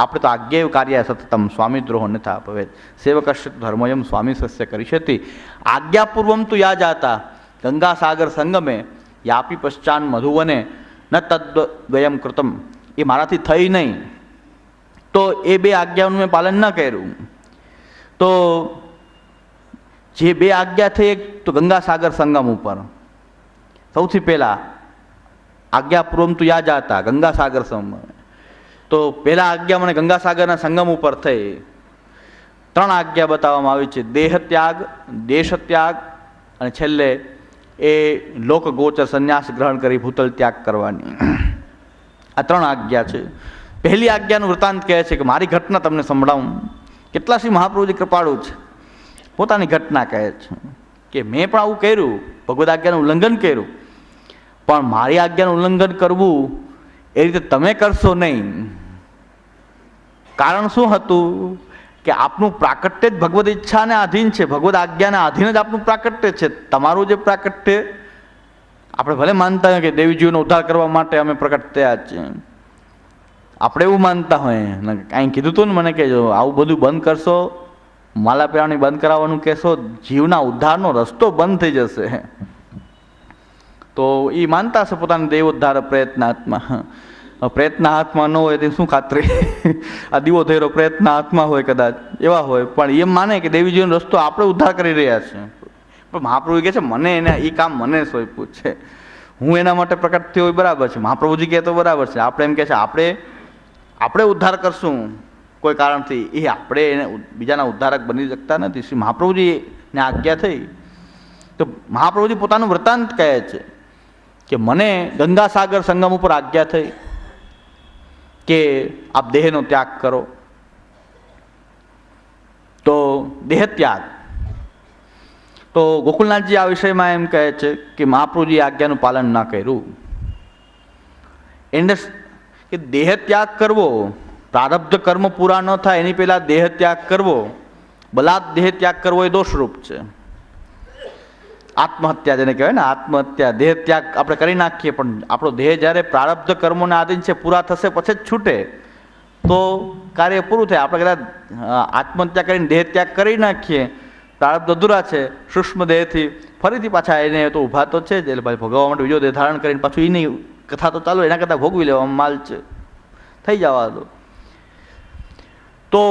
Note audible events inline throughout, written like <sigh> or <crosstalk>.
આપણે તો આજ્ઞેવ કાર્ય સતતમ સ્વામીદ્રોહ નથા ભવેત સેવકશ્ય ધર્મયમ સ્વામી સસ્ય કરિષ્યતિ. આજ્ઞાપૂર્વમ તું યા જાતા. ગંગાસાગર સંગમે યાપી પશ્ચાન મધુવને ન તદ્વયમ કૃતમ. એ મારાથી થઈ નહીં. તો એ બે આજ્ઞાઓનું મેં પાલન ન કર્યું. તો જે બે આજ્ઞા થઈ એક તો ગંગાસાગર સંગમ ઉપર. સૌથી પહેલાં આજ્ઞાપૂર્વમ તું યા જાતા ગંગાસાગર સંગમ. તો પહેલા આજ્ઞા મને ગંગાસાગરના સંગમ ઉપર થઈ. ત્રણ આજ્ઞા બતાવવામાં આવી છે. દેહ ત્યાગ દેશ ત્યાગ અને છેલ્લે એ લોકગોચર સંન્યાસ ગ્રહણ કરી ભૂતલ ત્યાગ કરવાની. આ ત્રણ આજ્ઞા છે. પહેલી આજ્ઞાનું વૃત્તાંત કહે છે કે મારી ઘટના તમને સંભળાવું. કેટલા શ્રી મહાપ્રભુજી કૃપાળુ છે. પોતાની ઘટના કહે છે કે મેં પણ આવું કર્યું, ભગવદ આજ્ઞાનું ઉલ્લંઘન કર્યું. પણ મારી આજ્ઞાનું ઉલ્લંઘન કરવું એ રીતે તમે કરશો નહીં. કારણ શું હતું? કે આપનું પ્રાકટ્ય જ ભગવદ ઈચ્છાને આધીન છે. ભગવદ આજ્ઞાને આધીન જ આપનું પ્રાકટ્ય છે. તમારું જે પ્રાકટ્ય, આપણે ભલે માનતા હોય કે દેવીજીઓનો ઉદ્ધાર કરવા માટે અમે પ્રકટ થયા છીએ. આપણે એવું માનતા હોય કાંઈ કીધું હતું ને મને કે જો આવું બધું બંધ કરશો, માલા પીવાની બંધ કરાવવાનું કહેશો, જીવના ઉદ્ધારનો રસ્તો બંધ થઈ જશે. તો એ માનતા હશે પોતાના દેવ ઉદ્ધાર પ્રયત્ન હાથમાં ન હોય તે શું ખાતરી? <laughs> આ દીવો થયેલો પ્રયત્ન હાથમાં હોય કદાચ, એવા હોય. પણ એમ માને કે દેવીજીનો રસ્તો આપણે ઉદ્ધાર કરી રહ્યા છે. પણ મહાપ્રભુ કહે છે, મને એને એ કામ મને સોંપ્યું છે હું એના માટે પ્રકટ થયો હોય બરાબર છે. મહાપ્રભુજી કહે તો બરાબર છે. આપણે એમ કહે છે, આપણે આપણે ઉદ્ધાર કરશું. કોઈ કારણથી એ આપણે એને બીજાના ઉદ્ધારક બની શકતા નથી. શ્રી મહાપ્રભુજીને આજ્ઞા થઈ. તો મહાપ્રભુજી પોતાનું વૃત્તાંત કહે છે કે, મને ગંગાસાગર સંગમ ઉપર આજ્ઞા થઈ. કે આપ દેહનો ત્યાગ કરો. તો દેહ ત્યાગ તો ગોકુલનાથજી આ વિષયમાં એમ કહે છે કે મહાપ્રભુજી આજ્ઞાનું પાલન ના કર્યું. એને કે દેહ ત્યાગ કરવો, પ્રારબ્ધ કર્મ પૂરા ન થાય, એની પહેલાં દેહ ત્યાગ કરવો, બલાદ દેહ ત્યાગ કરવો એ દોષરૂપ છે. આત્મહત્યા જેને કહેવાય ને, આત્મહત્યા, દેહ ત્યાગ આપણે કરી નાખીએ, પણ આપણો દેહ જ્યારે પ્રારબ્ધ કર્મોને આધીન છે, પૂરા થશે પછી જ છૂટે. તો કાર્ય પૂરું થાય. આપણે કદાચ આત્મહત્યા કરીને દેહ ત્યાગ કરી નાખીએ, પ્રારબ્ધ અધૂરા છે, સૂક્ષ્મ દેહથી ફરીથી પાછા એને તો ઊભા તો છે જ, એટલે ભાઈ ભોગવવા માટે બીજો દેહ ધારણ કરીને પાછું એની કથા તો ચાલુ એના કરતાં ભોગવી લેવા માલ છે. થઈ જવા દો. તો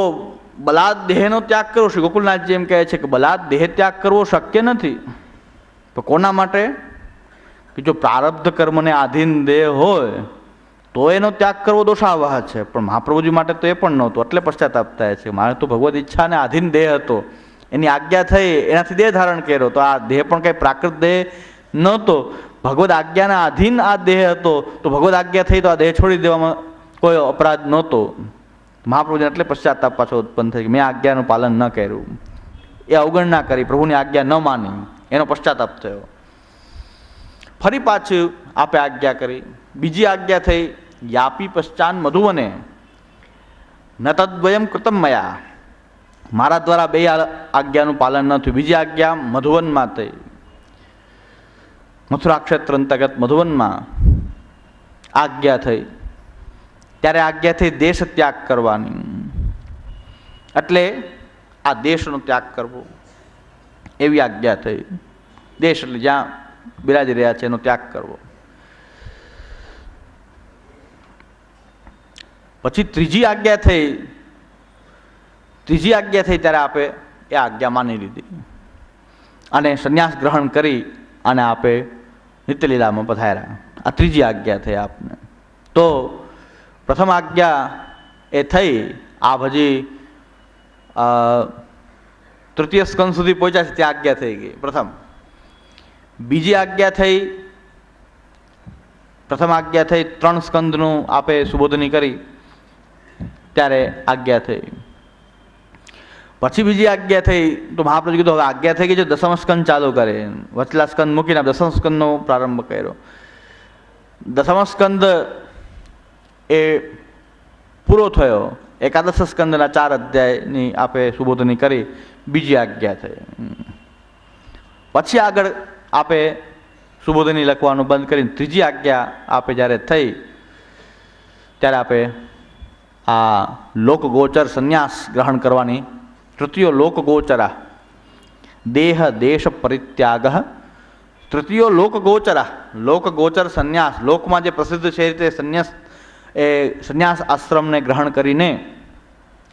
બલાદ દેહનો ત્યાગ કરવો, શ્રી ગોકુલનાથજી એમ કહે છે કે બલાદ દેહ ત્યાગ કરવો શક્ય નથી. તો કોના માટે? કે જો પ્રારબ્ધ કર્મને આધીન દેહ હોય, તો એનો ત્યાગ કરવો દોષાવહ છે. પણ મહાપ્રભુજી માટે તો એ પણ નહોતું. એટલે પશ્ચાતાપ થાય છે. મારે તો ભગવત ઈચ્છાને આધીન દેહ હતો. એની આજ્ઞા થઈ, એનાથી દેહ ધારણ કર્યો. તો આ દેહ પણ કંઈ પ્રાકૃત દેહ નહોતો. ભગવદ આજ્ઞાના આધીન આ દેહ હતો. તો ભગવદ આજ્ઞા થઈ તો આ દેહ છોડી દેવામાં કોઈ અપરાધ નહોતો. મહાપ્રભુને એટલે પશ્ચાતાપ પાછો ઉત્પન્ન થઈ મેં આજ્ઞાનું પાલન ન કર્યું. એ અવગણના કરી. પ્રભુની આજ્ઞા ન માની. એનો પશ્ચાતાપ થયો. ફરી પાછું આપે આજ્ઞા કરી. બીજી આજ્ઞા થઈ, યાપી પશ્ચાન મધુવને, ન તદ્વયમ કૃતમ મયા. મારા દ્વારા બે આજ્ઞાનું પાલન ન થયું. બીજી આજ્ઞા, મધુવનમાં થઈ. મથુરા ક્ષેત્ર અંતર્ગત મધુવનમાં આજ્ઞા થઈ. ત્યારે આજ્ઞા થઈ, દેશ ત્યાગ કરવાની. એટલે આ દેશનો ત્યાગ કરવો. એવી આજ્ઞા થઈ. દેશ એટલે જ્યાં બિરાજી રહ્યા છે એનો ત્યાગ કરવો. પછી ત્રીજી આજ્ઞા થઈ. ત્રીજી આજ્ઞા થઈ ત્યારે આપે એ આજ્ઞા માની લીધી. અને સંન્યાસ ગ્રહણ કરી અને આપે નિત્યલીલામાં પધાર્યા. આ ત્રીજી આજ્ઞા થઈ આપને. તો પ્રથમ આજ્ઞા એ થઈ. આપ હજી તૃતીય સ્કંદ સુધી પહોંચ્યા છે, ત્યાં આજ્ઞા થઈ ગઈ. પ્રથમ. બીજી આજ્ઞા થઈ, પ્રથમ આજ્ઞા થઈ, ત્રણ સ્કંદનું આપે સુબોધની કરી, ત્યારે આજ્ઞા થઈ. પછી બીજી આજ્ઞા થઈ, તો મહાપ્રભુ કીધું, હવે આજ્ઞા થઈ ગઈ છે, દસમ સ્કંદ ચાલુ કરે. વચલા સ્કંદ મૂકીને દસમ સ્કંદનો પ્રારંભ કર્યો. દસમ સ્કંદ એ પૂરો થયો. એકાદશ સ્કંદના ચાર અધ્યાયની આપે સુબોધની કરી. બીજી આજ્ઞા થઈ. પછી આગળ આપે સુબોધની લખવાનું બંધ કરીને ત્રીજી આજ્ઞા આપે જ્યારે થઈ, ત્યારે આપે આ લોકગોચર સંન્યાસ ગ્રહણ કરવાની તૃતીયો લોકગોચરા, દેહ દેશ પરિત્યાગ. તૃતીયો લોકગોચરા, લોકગોચર સંન્યાસ, લોકમાં જે પ્રસિદ્ધ છે તે સંન્યાસ, એ સંન્યાસ આશ્રમને ગ્રહણ કરીને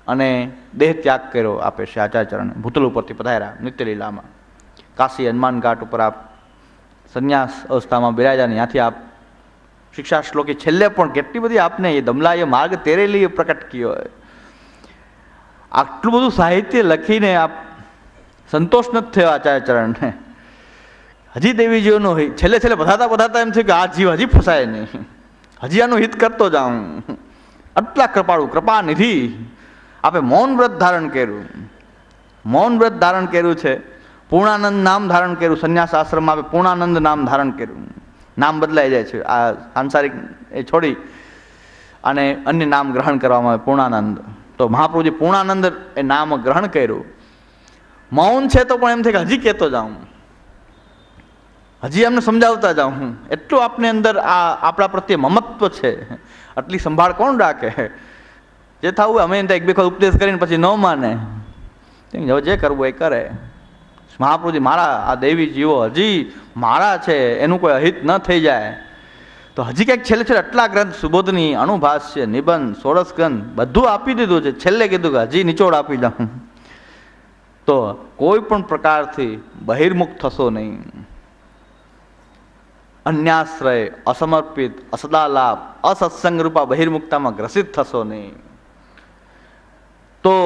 અને દેહ ત્યાગ કર્યો આપે છે આચાર્યચરણ ભૂતલ ઉપરથી પધાર્યા નિત્યલીલામાં. કાશી હનુમાન ઘાટ ઉપર આપ સંન્યાસ અવસ્થામાં બિરાજ્યા ને ત્યાંથી આપ. શિક્ષા શ્લોકી છેલ્લે પણ કેટલી બધી આપને એ દમલાએ માર્ગ તેરેલી એ પ્રકટ કર્યો આટલું બધું સાહિત્ય લખીને આપ સંતોષ નથી થયો આચાર્યચરણને. હજી દેવીજીઓનો છેલ્લે છેલ્લે બધાતા બધાતા એમ થયું કે આ જીવ હજી ફસાય નહીં. હજી આનું હિત કરતો જાઉં. આટલા કૃપાળું, કૃપા નિધિ. આપે મૌન વ્રત ધારણ કર્યું. મૌન વ્રત ધારણ કર્યું છે. પૂર્ણાનંદ નામ ધારણ કર્યું. સંન્યાસ આશ્રમમાં આપે પૂર્ણાનંદ નામ ધારણ કર્યું. નામ બદલાઈ જાય છે. આ સાંસારિક એ છોડી અને અન્ય નામ ગ્રહણ કરવામાં આવે પૂર્ણાનંદ. તો મહાપ્રભુજી પૂર્ણાનંદ એ નામ ગ્રહણ કર્યું. મૌન છે તો પણ એમ થાય કે હજી કહેતો જાઉં. હજી એમને સમજાવતા જાઉં હું. એટલું આપની અંદર આ આપણા પ્રત્યે મમત્વ છે. આટલી સંભાળ કોણ રાખે? જે થવું અમે એને એક બે વખત ઉપદેશ કરીને પછી ન માને. હવે જે કરવું એ કરે. મહાપ્રભુજી, મારા, આ દેવી જીવો, હજી મારા છે, એનું કોઈ અહિત ન થઈ જાય. તો હજી કંઈક છેલ્લે છેલ્લે આટલા ગ્રંથ, સુબોધની અણુભાષ્ય, નિબંધ, સોળસ ગ્રંથ, બધું આપી દીધું છે. છેલ્લે કીધું કે હજી નિચોડ આપી દઉં. તો કોઈ પણ પ્રકારથી બહિર્મુખ થશો નહીં. અન્યાશ્રય, અસમર્પિત, અસદાલાભ અસત્સંગ રૂપા બહિર્મુક્તામાં ગ્રસિત થશો નહીં. તો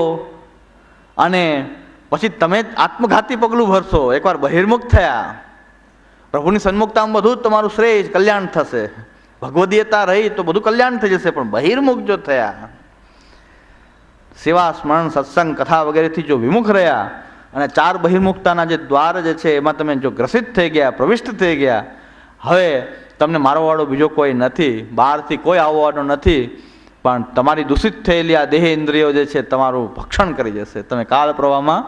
અને પછી તમે જ આત્મઘાતી પગલું ભરશો. એકવાર બહિર્મુખ થયા. પ્રભુની સન્મુખતામાં બધું જ તમારું શ્રેય કલ્યાણ થશે. ભગવદીયતા રહી તો બધું કલ્યાણ થઈ જશે, પણ બહિર્મુખ જો થયા, સેવા, સ્મરણ, સત્સંગ, કથા વગેરેથી જો વિમુખ રહ્યા અને ચાર બહિર્મુખતાના જે દ્વાર જે છે, એમાં તમે જો ગ્રસિત થઈ ગયા, પ્રવિષ્ટ થઈ ગયા, હવે તમને મારવાવાળો બીજો કોઈ નથી, બહારથી કોઈ આવવાનો નથી પણ તમારી દૂષિત થયેલી આ દેહ ઇન્દ્રિયો જે છે તમારું ભક્ષણ કરી જશે. તમે કાળ પ્રવાહમાં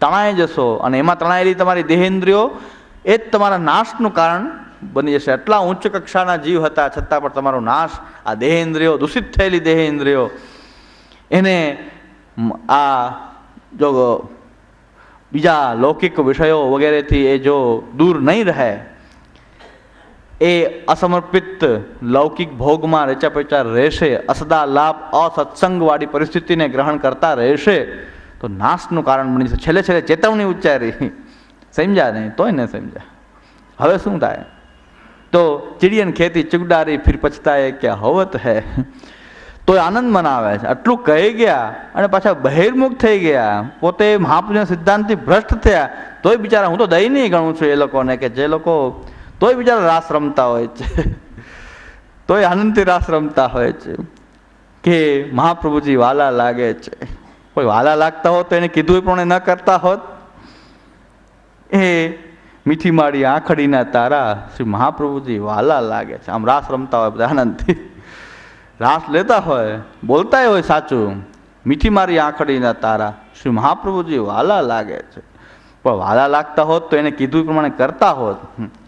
તણાઈ જશો અને એમાં તણાયેલી તમારી દેહ ઇન્દ્રિયો એ જ તમારા નાશનું કારણ બની જશે. એટલા ઉચ્ચ કક્ષાના જીવ હતા, છતાં પણ તમારો નાશ, આ દેહ ઇન્દ્રિયો, દૂષિત થયેલી દેહ ઇન્દ્રિયો, એને આ જો બીજા લૌકિક વિષયો વગેરેથી એ જો દૂર નહીં રહે એ અસમર્પિત લૌકિક ભોગમાં રેચાપેચા રહેશે, અસદા લાભ અસત્સંગવાળી પરિસ્થિતિને ગ્રહણ કરતા રહેશે, તો નાશનું કારણ બની જશે. છેલ્લે છેલ્લે ચેતવણી ઉચ્ચારી. સમજ્યા નહીં? તોય ન સમજ્યા. હવે શું થાય? તો ચીડિયન ખેતી ચુગડારી ફિર પછતાએ કે હવત હે. તોય આનંદ મનાવે છે. આટલું કહી ગયા અને પાછા બહિર્મુખ થઈ ગયા. પોતે મહાપુરુષના સિદ્ધાંતથી ભ્રષ્ટ થયા. તોય બિચારા હું તો દયનીય ગણું છું એ લોકોને કે જે લોકો તોય બિચારા રાસ રમતા હોય છે. તોય આનંદથી રાસ રમતા હોય છે. કે મહાપ્રભુજી વાલા લાગે છે. કોઈ વાલા લાગતા હોત તો એને કીધું એ ન કરતા હોત. એ મીઠી માળી આંખડીના તારા શ્રી મહાપ્રભુજી વાલા લાગે છે. આમ રાસ રમતા હોય બધા આનંદથી. રાસ લેતા હોય, બોલતાય હોય સાચું. મીઠી મારી આંખડીના તારા શ્રી મહાપ્રભુજી વાલા લાગે છે. પણ વાલા લાગતા હોત તો એને કીધું પ્રમાણે કરતા હોત.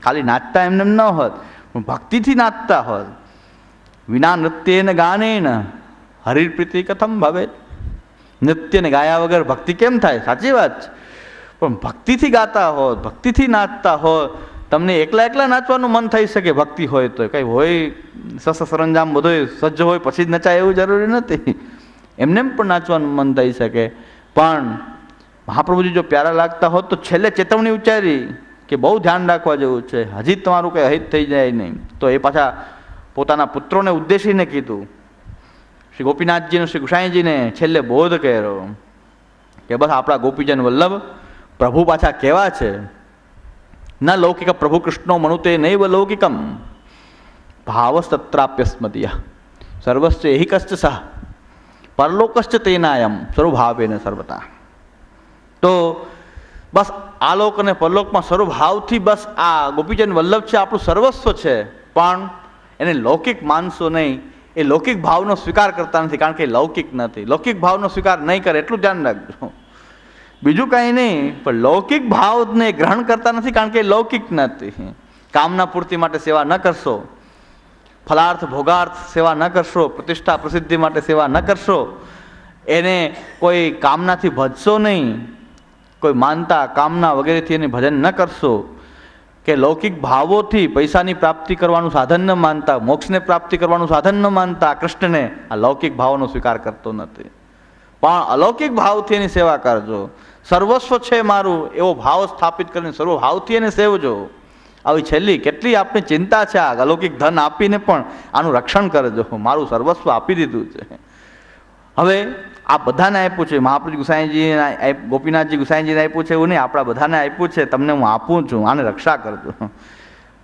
ખાલી નાચતા એમને એમ ન હોત, પણ ભક્તિથી નાચતા હોત. વિના નૃત્યેન ગાને હરિર પ્રીતિ કથમ ભાવે નૃત્યને ગાયા વગર ભક્તિ કેમ થાય? સાચી વાત છે. પણ ભક્તિથી ગાતા હોત, ભક્તિથી નાચતા હોત, તમને એકલા એકલા નાચવાનું મન થઈ શકે ભક્તિ હોય તો. કંઈ હોય, સસ સરંજામ બધું સજ્જ હોય, પછી જ નચાય એવું જરૂરી નથી. એમને એમ પણ નાચવાનું મન થઈ શકે. પણ મહાપ્રભુજી જો પ્યારા લાગતા હોત તો છેલ્લે ચેતવણી ઉચ્ચારી કે બહુ ધ્યાન રાખવા જેવું છે. હજી તમારું કંઈ અહિત થઈ જાય નહીં. તો એ પાછા પોતાના પુત્રોને ઉદ્દેશીને કીધું. શ્રી ગોપીનાથજીને, શ્રી ગુસાઈજીને છેલ્લે બોધ કર્યો કે બસ આપણા ગોપીજન વલ્લભ, પ્રભુ પાછા કેવા છે? ન લૌકિક પ્રભુ કૃષ્ણો મનુતે નૈવ લૌકિકમ. ભાવસ્તત્રાપ્ય સ્મતિયા સર્વશ્ચ એહિકશ્ચ સહ. પરલોકશ્ચ તેનાયમ. સ્વરૂભાવેન સર્વતા. તો બસ આલોક અને પરલોકમાં સ્વરૂભાવથી બસ આ ગોપીચંદ વલ્લભ છે, આપણું સર્વસ્વ છે, પણ એને લૌકિક માનશો નહીં, એ લૌકિક ભાવનો સ્વીકાર કરતા નથી, કારણ કે લૌકિક નથી. લૌકિક ભાવનો સ્વીકાર નહીં કરે, એટલું ધ્યાન રાખજો. બીજું કાંઈ નહીં, પણ લૌકિક ભાવને ગ્રહણ કરતા નથી, કારણ કે લૌકિક નથી. કામના પૂર્તિ માટે સેવા ન કરશો, ફલાર્થ ભોગાર્થ સેવા ન કરશો, પ્રતિષ્ઠા પ્રસિદ્ધિ માટે સેવા ન કરશો, એને કોઈ કામનાથી ભજશો નહીં કોઈ માનતા, કામના વગેરેથી એને ભજન ન કરશો. કે લૌકિક ભાવોથી પૈસાની પ્રાપ્તિ કરવાનું સાધન ન માનતા, મોક્ષને પ્રાપ્તિ કરવાનું સાધન ન માનતા, કૃષ્ણને આ લૌકિક ભાવોનો સ્વીકાર કરતો નથી. પણ અલૌકિક ભાવથી એની સેવા કરજો. સર્વસ્વ છે મારું, એવો ભાવ સ્થાપિત કરીને સર્વ ભાવથી એને સેવજો. આવી છેલ્લી કેટલી આપણી ચિંતા છે આ અલૌકિક ધન આપીને પણ આનું રક્ષણ કરજો. મારું સર્વસ્વ આપી દીધું છે. હવે આ બધાને આપ્યું છે. મહાપુરુષ ગુસાઈજીને ગોપીનાથજી ગુસાઈજીને આપ્યું છે એવું નહીં. આપણા બધાને આપ્યું છે. તમને હું આપું છું. આને રક્ષા કરજો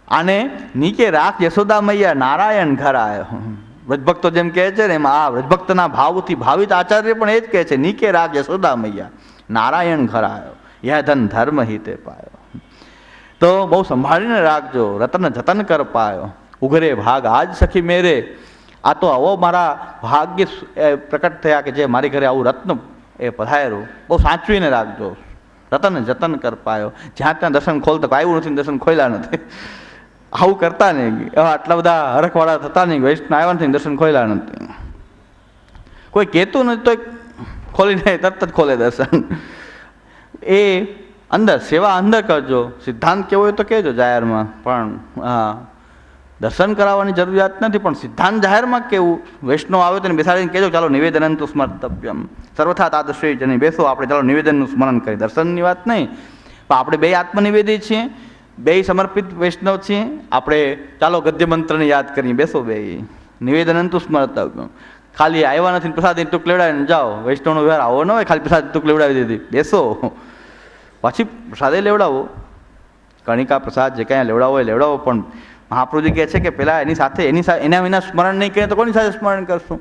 આને નીચે રાખ યશોદા મૈયા, નારાયણ ઘર આવ્યો વ્રજભક્તો જેમ કહે છે ને એમાં આ વ્રજભક્તના ભાવથી ભાવિત આચાર્ય પણ એ જ કહે છે નીકે રાગ યશોદા મૈયા, નારાયણ ઘર આવ્યો યધન ધન ધર્મ હિતે પાયો. તો બહુ સંભાળીને રાખજો. રતન જતન કર પાયો. ઉઘરે ભાગ આજ સખી મેરે. આ તો આવો મારા ભાગ્ય પ્રકટ થયા કે જે મારી ઘરે આવું રત્ન એ પધાર્યું. બહુ સાચવીને રાખજો. રતન જતન કર પાયો. જ્યાં ત્યાં દર્શન ખોલતા આવ્યું નથી દર્શન ખોલ્યા નથી. આવું કરતા નહીં. આટલા બધા હરખવાળા થતા નહીં. વૈષ્ણવ આવ્યા નથી દર્શન ખોલ્યા નથી. કોઈ કહેતું નથી તો ખોલીને તરત જ ખોલે દર્શન. એ અંદર સેવા અંદર કરજો. સિદ્ધાંત કેવો હોય તો કહેજો જાહેરમાં. પણ, હા. દર્શન કરાવવાની જરૂરિયાત નથી, પણ સિદ્ધાંત જાહેરમાં કેવું? વૈષ્ણવ આવે તો એને બેસાડીને કહેજો, ચાલો નિવેદન તો સ્મર્તવ્યમ. સર્વથા તાદશ્રી જની બેસો, આપણે ચાલો નિવેદનનું સ્મરણ કરીએ. દર્શનની વાત નહીં. પણ આપણે બે આત્મનિવેદી છીએ, બે સમર્પિત વૈષ્ણવ છીએ. આપણે ચાલો ગદ્ય મંત્રને યાદ કરીએ. બેસો બે. નિવેદન અંતુ સ્મર્તવ્યમ. ખાલી આવ્યા નથી પ્રસાદ ટૂંક લેવડાવીને જાઓ. વૈષ્ણવનો વ્યવહાર આવો ન હોય, ખાલી પ્રસાદ ટૂંક લેવડાવી દીધી. બેસો. પછી પ્રસાદે લેવડાવો. કણિકા પ્રસાદ જે કાંઈ લેવડાવો એ લેવડાવો, પણ મહાપ્રભુજી કહે છે કે પેલા એની સાથે એની સાથે એના વિના સ્મરણ નહીં કરીએ તો કોની સાથે સ્મરણ કરશું?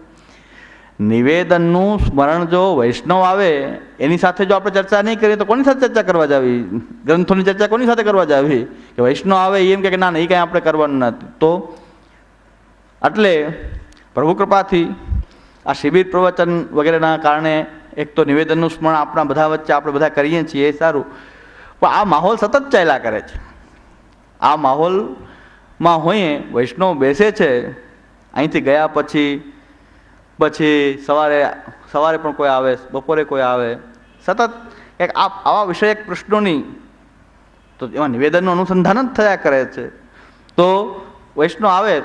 નિવેદનનું સ્મરણ જો વૈષ્ણવ આવે, એની સાથે જો આપણે ચર્ચા નહીં કરીએ તો કોની સાથે ચર્ચા કરવા જાવી? ગ્રંથોની ચર્ચા કોની સાથે કરવા જાવી? કે વૈષ્ણવ આવે એમ કે ના ના એ કાંઈ આપણે કરવાનું નથી તો એટલે પ્રભુ કૃપાથી આ શિબિર પ્રવચન વગેરેના કારણે એક તો નિવેદનનું સ્મરણ આપણા બધા વચ્ચે આપણે બધા કરીએ છીએ, એ સારું. પણ આ માહોલ સતત ચાલ્યા કરે છે. આ માહોલમાં હોઈએ વૈષ્ણવ બેસે છે, અહીંથી ગયા પછી પછી સવારે સવારે પણ કોઈ આવે, બપોરે કોઈ આવે. સતત એક આ, આવા વિષયક પ્રશ્નોની તો એમાં નિવેદનનું અનુસંધાન જ થયા કરે છે. તો વૈષ્ણવ આવે,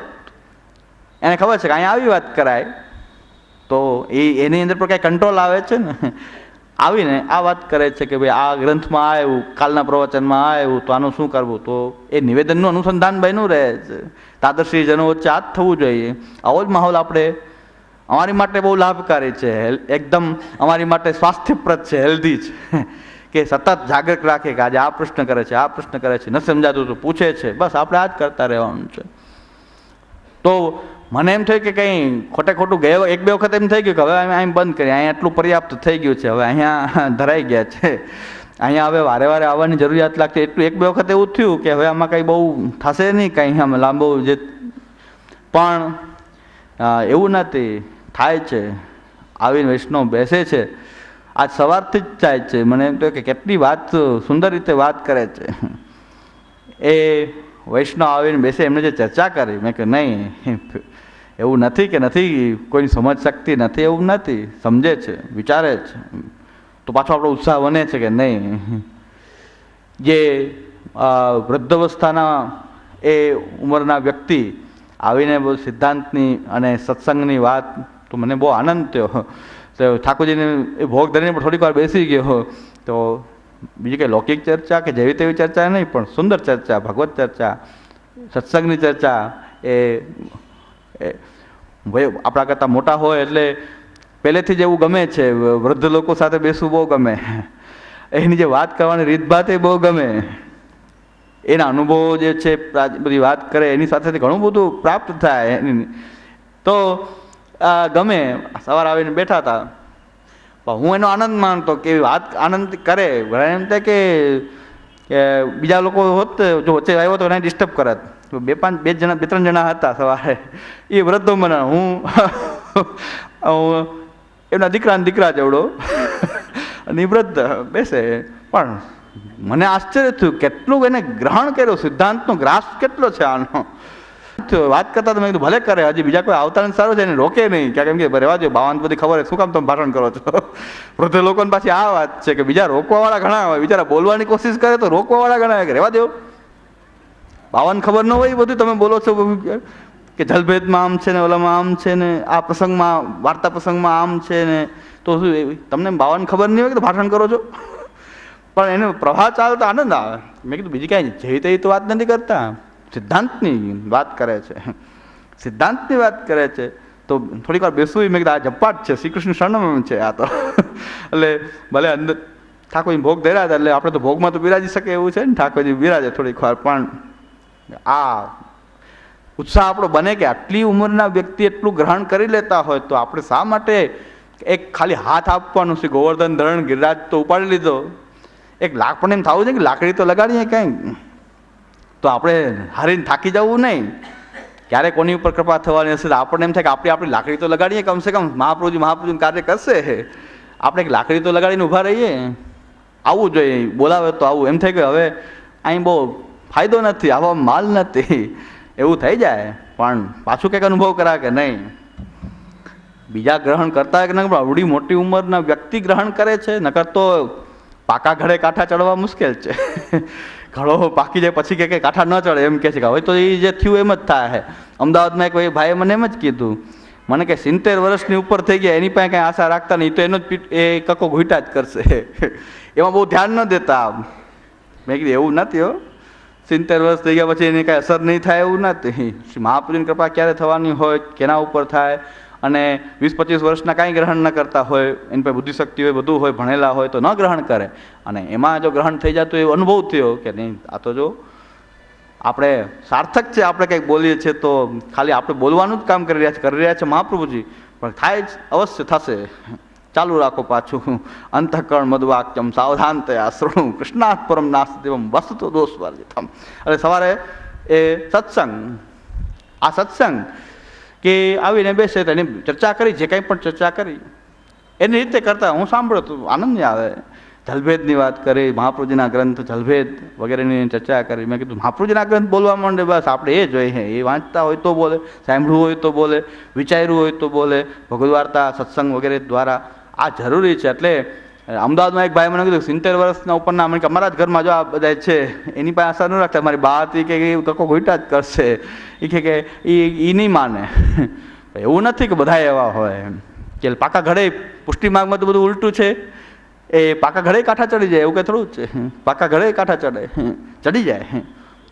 એને ખબર છે કે અહીંયા આવી વાત કરાય. તો એ, એની અંદર પણ કાંઈ કંટ્રોલ આવે છે ને? આવીને આ વાત કરે છે કે ભાઈ આ ગ્રંથમાં આવ્યું, કાલના પ્રવચનમાં આવ્યું, તો આનું શું કરવું? તો એ નિવેદનનું અનુસંધાન બન્યું રહે છે. તાદર્શી જનો વચ્ચે આ જ થવું જોઈએ. આવો જ માહોલ આપણે અમારી માટે બહુ લાભકારી છે. એકદમ અમારી માટે સ્વાસ્થ્યપ્રદ છે, હેલ્ધી છે. <laughs> કે સતત જાગૃત રાખે કે આજે આ પ્રશ્ન કરે છે, આ પ્રશ્ન કરે છે. ન સમજાતું તો પૂછે છે. બસ આપણે આ જ કરતા રહેવાનું છે. તો મને એમ થયું કે કંઈ ખોટે ખોટું ગયો, એક બે વખત એમ થઈ ગયું કે હવે અહીં બંધ કરીએ, અહીંયા એટલું પર્યાપ્ત થઈ ગયું છે, હવે અહીંયા <laughs> ધરાઈ ગયા છે. અહીંયા હવે વારે વારે આવવાની જરૂરિયાત લાગતી, એટલું એક બે વખત એવું થયું કે હવે આમાં કંઈ બહુ થશે નહીં, કંઈ આમ લાંબો જે પણ એવું નથી થાય છે. આવીને વૈષ્ણવ બેસે છે. આજ સવારથી જ થાય છે. મને એમ તો કે કેટલી વાત સુંદર રીતે વાત કરે છે. એ વૈષ્ણવ આવીને બેસે એમને જે ચર્ચા કરી, મેં કે નહીં, એવું નથી કે નથી, કોઈની સમજ શક્તિ નથી, એવું નથી, સમજે છે, વિચારે છે. તો પાછો આપણો ઉત્સાહ બને છે કે નહીં. જે વૃદ્ધાવસ્થાના એ ઉંમરના વ્યક્તિ આવીને બહુ સિદ્ધાંતની અને સત્સંગની વાત, તો મને બહુ આનંદ થયો. તો ઠાકોરજીને એ ભોગ ધરીને થોડીક વાર બેસી ગયો. તો બીજી કંઈ લૌકિક ચર્ચા કે જેવી તેવી ચર્ચા નહીં, પણ સુંદર ચર્ચા, ભગવત ચર્ચા, સત્સંગની ચર્ચા એ આપણા કરતાં મોટા હોય એટલે પહેલેથી જ એવું ગમે છે. વૃદ્ધ લોકો સાથે બેસવું બહુ ગમે. એની જે વાત કરવાની રીતભાત એ બહુ ગમે. એના અનુભવો જે છે બધી વાત કરે, એની સાથેથી ઘણું બધું પ્રાપ્ત થાય એની. તો ગમે. સવાર આવીને બેઠા હતા. પણ હું એનો આનંદ માનતો કે વાત આનંદ કરે. એમ થાય કે બીજા લોકો હોત, જો વચ્ચે આવ્યો તો એને ડિસ્ટર્બ કરત. બે પાંચ, બે જણા, બે ત્રણ જણા હતા સવારે. એ વૃદ્ધો મને હું, એમના દીકરાને દીકરા જેવડો. અને એ વૃદ્ધ બેસે. પણ મને આશ્ચર્ય થયું, કેટલું એને ગ્રહણ કર્યું, સિદ્ધાંતનો ગ્રાસ કેટલો છે આનો. વાત કરતા તમે કીધું, ભલે કરે, હજી બીજા કોઈ આવતા સારું છે એને રોકે નહીં. કેમ કે રહેવા દો ભાવાન બધી ખબર શું કામ તમે ભાષણ કરો છો? <laughs> વૃદ્ધ લોકોને પાછી આ વાત છે કે બીજા રોકવાવાળા ઘણા હોય, બિચારા બોલવાની કોશિશ કરે તો રોકવાવાળા ઘણા હોય રહેવા દો ભાવાન ખબર ન હોય બધું તમે બોલો છો કે જલભેદમાં આમ છે ને, ઓલામાં આમ છે ને, આ પ્રસંગમાં, વાર્તા પ્રસંગમાં આમ છે ને, તો શું તમને ભાવાન ખબર નહીં હોય કે ભાષણ કરો છો? <laughs> પણ એનો પ્રવાહ ચાલતો આનંદ આવે. મેં કીધું, બીજી કાંઈ જઈ તે તો વાત નથી કરતા. સિદ્ધાંતની વાત કરે છે. સિદ્ધાંતની વાત કરે છે, તો થોડીક વાર બેસવું મેં કીધું, આ જપ્પાટ છે શ્રી કૃષ્ણ શરણમ છે આ તો. એટલે ભલે અંદર ઠાકોરજી ભોગ ધર્યા હતા, એટલે આપણે તો ભોગમાં તો બિરાજી શકે એવું છે ને, ઠાકોરજી બિરાજે થોડીક વાર, પણ આ ઉત્સાહ આપણો બને કે આટલી ઉંમરના વ્યક્તિ એટલું ગ્રહણ કરી લેતા હોય, તો આપણે શા માટે એક ખાલી હાથ આપવાનું? છે ગોવર્ધન ધરણ ગિરિરાજ તો ઉપાડી લીધો. એક લાખ, પણ એમ થવું છે કે લાકડી તો લગાડીએ કંઈ તો આપણે હારીને થાકી જવું નહીં. ક્યારે કોની ઉપર કૃપા થવાની હશે? આપણને એમ થાય કે આપણે આપણી લાકડી તો લગાડીએ કમસે કમ. મહાપ્રભુજી મહાપ્રભુજીનું કાર્ય કરશે. આપણે એક લાકડી તો લગાડીને ઊભા રહીએ. આવવું જોઈએ. બોલાવે તો આવું. એમ થાય કે હવે અહીં બહુ ફાયદો નથી આવા માલ નથી. એવું થઈ જાય. પણ પાછું કંઈક અનુભવ કરા કે નહીં? બીજા ગ્રહણ કરતા કે નહીં? આવડી મોટી ઉંમરના વ્યક્તિ ગ્રહણ કરે છે. નકર તો પાકા ઘડે કાંઠા ચડવા મુશ્કેલ છે. ઘડો પાકી જાય, પછી કે કાંઠા ન ચડે, એમ કહે છે કે હવે તો એ જે થયું એમ જ થાય છે અમદાવાદમાં એક ભાઈ ભાઈએ મને એમ જ કીધું, મને કે સિત્તેર વર્ષની ઉપર થઈ ગયા, એની પાસે કાંઈ આશા રાખતા નહીં, તો એનો જ એ કકો ઘૂંટા જ કરશે. <laughs> એમાં બહુ ધ્યાન ન દેતા મેં કીધું, એવું નથી હો. સિત્તેર વર્ષ થઈ ગયા પછી એની કાંઈ અસર નહીં થાય એવું નથી. <laughs> શ્રી મહાપુરુષની કૃપા ક્યારે થવાની હોય, કેના ઉપર થાય અને વીસ પચીસ વર્ષના કાંઈ ગ્રહણ ન કરતા હોય, એની પાસે બુદ્ધિશક્તિ હોય, બધું હોય, ભણેલા હોય, તો ન ગ્રહણ કરે. અને એમાં જો ગ્રહણ થઈ જતું એવો અનુભવ થયો કે નહીં, આ તો જો આપણે સાર્થક છે, આપણે કંઈક બોલીએ છીએ તો ખાલી આપણે બોલવાનું જ કામ કરી રહ્યા છે, કરી રહ્યા છે મહાપ્રભુજી. પણ થાય જ અવશ્ય થશે. ચાલુ રાખો પાછું. અંતઃકરણ, મધવાક્યમ સાવધાન થયા શૃણુ કૃષ્ણાત પરમ નાસ્તિવમ વસ્તુ દોષ વર્જિતમ એટલે સવારે એ સત્સંગ, આ સત્સંગ કે આવીને બેસે તો એની ચર્ચા કરી, જે કંઈ પણ ચર્ચા કરી. એની રીતે કરતા હું સાંભળ્યો તો આનંદ આવે. જલભેદની વાત કરી મહાપ્રુજીના ગ્રંથ જલભેદ વગેરેની ચર્ચા કરી. મેં કીધું મહાપ્રુજીના ગ્રંથ બોલવા માંડે, બસ આપણે એ જોઈએ એ વાંચતા હોય તો બોલે, સાંભળવું હોય તો બોલે, વિચાર્યું હોય તો બોલે, ભગવદ વાર્તા, સત્સંગ વગેરે દ્વારા આ જરૂરી છે. એટલે અમદાવાદમાં એક ભાઈ મને કીધું, સિત્તેર વર્ષના ઉપરના મને કે અમારા જ ઘરમાં જો આ બધા છે, એની પાસે આશા ન રાખતા, મારી બા હતી કે એ તકો ઘોઈટા જ કરશે. એ કે કે એ એ નહીં માને. એવું નથી કે બધા એવા હોય કે પાકા ઘડે પુષ્ટિ માર્ગમાં તો બધું ઉલટું છે. એ પાકા ઘડે કાંઠા ચડી જાય, એવું કંઈ થોડું જ છે. પાકા ઘડે કાંઠા ચડે, ચડી જાય.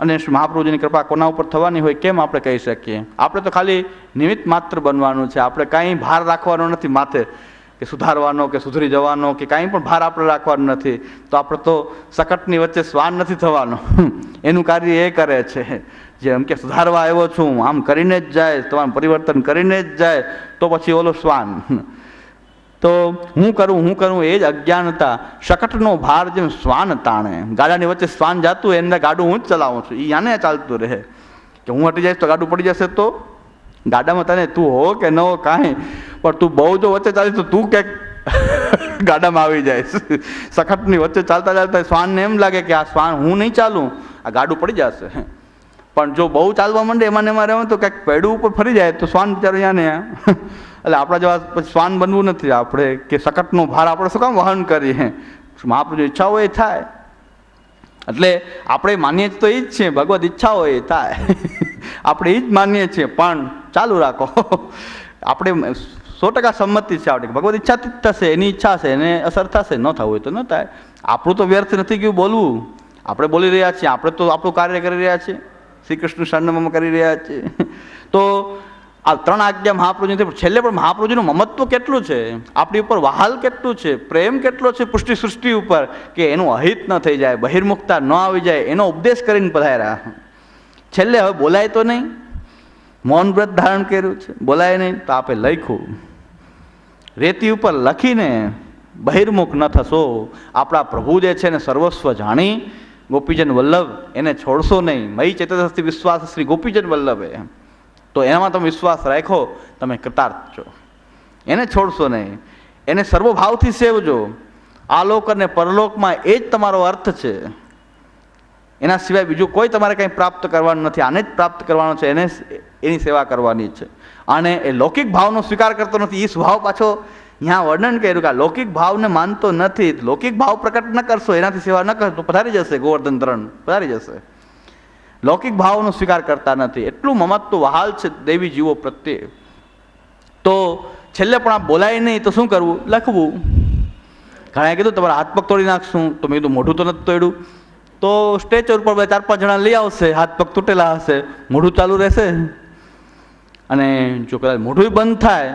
અને મહાપ્રભુજીની કૃપા કોના ઉપર થવાની હોય કેમ આપણે કહી શકીએ? આપણે તો ખાલી નિમિત્ત માત્ર બનવાનું છે. આપણે કાંઈ ભાર રાખવાનો નથી માથે. કે સુધારવાનો, કે સુધરી જવાનો, કે કાંઈ પણ ભાર આપણે રાખવાનો નથી, તો આપણે તો સકટની વચ્ચે શ્વાન નથી થવાનો. એનું કાર્ય એ કરે છે જેમ કે સુધારવા આવ્યો છું આમ કરીને જ જાય, તમારું પરિવર્તન કરીને જ જાય, તો પછી ઓલો શ્વાન. તો હું કરું હું કરું એ જ અજ્ઞાનતા શકટનો ભાર જેમ શ્વાન તાણે. ગાડાની વચ્ચે શ્વાન જાતું એને ગાડું હું જ ચલાવું છું. એ આને ચાલતું રહે. કે હું હટી જઈશ તો ગાડું પડી જશે તો? ગાડામાં તને તું હો કે ન હો, કાંઈ. પણ તું બહુ જો વચ્ચે ચાલીશ તો તું ક્યાંક <laughs> ગાડામાં આવી જાય. <laughs> સખતની વચ્ચે ચાલતા ચાલતા શ્વાનને એમ લાગે કે આ શ્વાન હું નહીં ચાલું, આ ગાડું પડી જશે. પણ જો બહુ ચાલવા માંડે એમાં એમાં રહેવાનું તો કંઈક પેડું ઉપર ફરી જાય તો શ્વાન બિચારો અહીંયા ને <laughs> એટલે આપણા જેવા પછી શ્વાન બનવું નથી. આપણે કે સકટનો ભાર આપણે શું કામ વહન કરીએ? મહાપ્રભુ ઈચ્છા હોય એ થાય. એટલે આપણે માનીએ તો એ જ છે ભગવત ઈચ્છા હોય એ થાય. આપણે એ જ માનીએ છીએ. પણ ચાલુ રાખો. આપણે સો ટકા સંમતિ છે આપણે ભગવત ઈચ્છાથી જ થશે, એની ઈચ્છા છે, એને અસર થશે, ન થવું હોય તો ન થાય. આપણું તો વ્યર્થ નથી ગયું બોલવું. આપણે બોલી રહ્યા છીએ, આપણે તો આપણું કાર્ય કરી રહ્યા છીએ. શ્રી કૃષ્ણ શરણમાં કરી રહ્યા છીએ. તો આ ત્રણ આજ્ઞા મહાપ્રભુજી છે છેલ્લે પણ મહાપ્રભુજીનું મમત્વ કેટલું છે? આપણી ઉપર વહાલ કેટલું છે? પ્રેમ કેટલો છે પુષ્ટિ સૃષ્ટિ ઉપર? કે એનું અહિત ન થઈ જાય, બહિર્મુખતા ન આવી જાય, એનો ઉપદેશ કરીને પધાર્યા. છેલ્લે હવે બોલાય તો નહીં. મૌન વ્રત ધારણ કર્યું છે. બોલાય નહીં તો આપે લખ્યું. રેતી ઉપર લખીને બહિર્મુખ ન થશો. આપણા પ્રભુ જે છે ને સર્વસ્વ જાણી ગોપીજન વલ્લભ, એને છોડશો નહીં. મય ચેતસથી વિશ્વાસ શ્રી ગોપીજન વલ્લભે. તો એનામાં તમે વિશ્વાસ રાખો, તમે કૃતાર્થ છો. એને છોડશો નહીં. એને સર્વભાવથી સેવજો. આલોક અને પરલોકમાં એ જ તમારો અર્થ છે. એના સિવાય બીજું કોઈ તમારે કંઈ પ્રાપ્ત કરવાનું નથી. આને જ પ્રાપ્ત કરવાનું છે, એને એની સેવા કરવાની છે. અને એ લૌકિક ભાવનો સ્વીકાર કરતો નથી. એ સ્વભાવ પાછો અહીંયા વર્ણન કર્યું કે આ લૌકિક ભાવને માનતો નથી. લૌકિક ભાવ પ્રકટ ન કરશો, એનાથી સેવા ન કરશો પધારી જશે ગોવર્ધન ધરણ પધારી જશે. લૌકિક ભાવનો સ્વીકાર કરતા નથી. એટલું મમત્વ વહાલ છે દેવી જીવો પ્રત્યે. તો છેલ્લે પણ આ બોલાય નહીં, તો શું કરવું? લખવું. ઘણાએ કીધું, તમારા હાથ પગ તોડી નાખશું. તો મેં કીધું, મોઢું તો નથી તોડ્યું. તો સ્ટેચર ઉપર બે ચાર પાંચ જણા લઈ આવશે, હાથ પગ તૂટેલા હશે, મોઢું ચાલુ રહેશે. અને જો કદાચ મોઢું બંધ થાય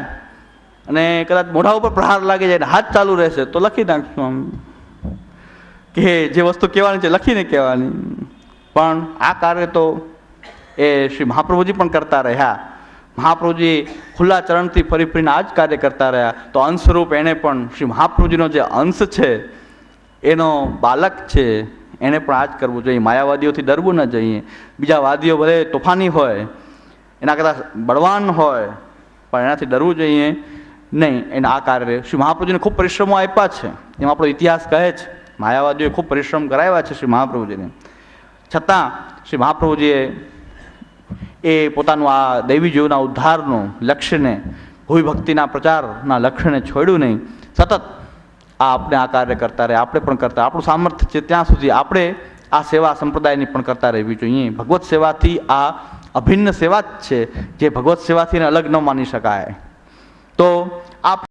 અને કદાચ મોઢા ઉપર પ્રહાર લાગી જાય હાથ ચાલુ રહેશે, તો લખી નાખશું આમ. કે જે વસ્તુ કહેવાની છે લખીને કહેવાની. પણ આ કાર્ય તો એ શ્રી મહાપ્રભુજી પણ કરતા રહ્યા. મહાપ્રભુજી ખુલ્લા ચરણથી ફરી ફરીને આ જ કાર્ય કરતા રહ્યા. તો અંશરૂપ એણે પણ શ્રી મહાપ્રભુજીનો જે અંશ છે, એનો બાલક છે. એણે પણ આ જ કરવું જોઈએ. માયાવાદીઓથી ડરવું ન જોઈએ. બીજા વાદીઓ ભલે તોફાની હોય, એના કરતાં બળવાન હોય, પણ એનાથી ડરવું જોઈએ નહીં. એના આ કાર્ય શ્રી મહાપ્રભુજીને ખૂબ પરિશ્રમો આપ્યા છે. એમાં આપણો ઇતિહાસ કહે છે. માયાવાદીઓએ ખૂબ પરિશ્રમ કરાવ્યા છે શ્રી મહાપ્રભુજીને. છતાં શ્રી મહાપ્રભુજીએ એ પોતાનું આ દૈવી જીવના ઉદ્ધારનું લક્ષ્યને, ભૂવિભક્તિના પ્રચારના લક્ષ્યને છોડ્યું નહીં. સતત આ આપણે આ કાર્ય કરતા રહે, આપણે પણ કરતા આપણું સામર્થ્ય છે ત્યાં સુધી આપણે આ સેવા સંપ્રદાયની પણ કરતા રહેવી જોઈએ. ભગવત સેવાથી આ અભિન્ન સેવા જ છે, જે ભગવત સેવાથી અલગ ન માની શકાય. તો આ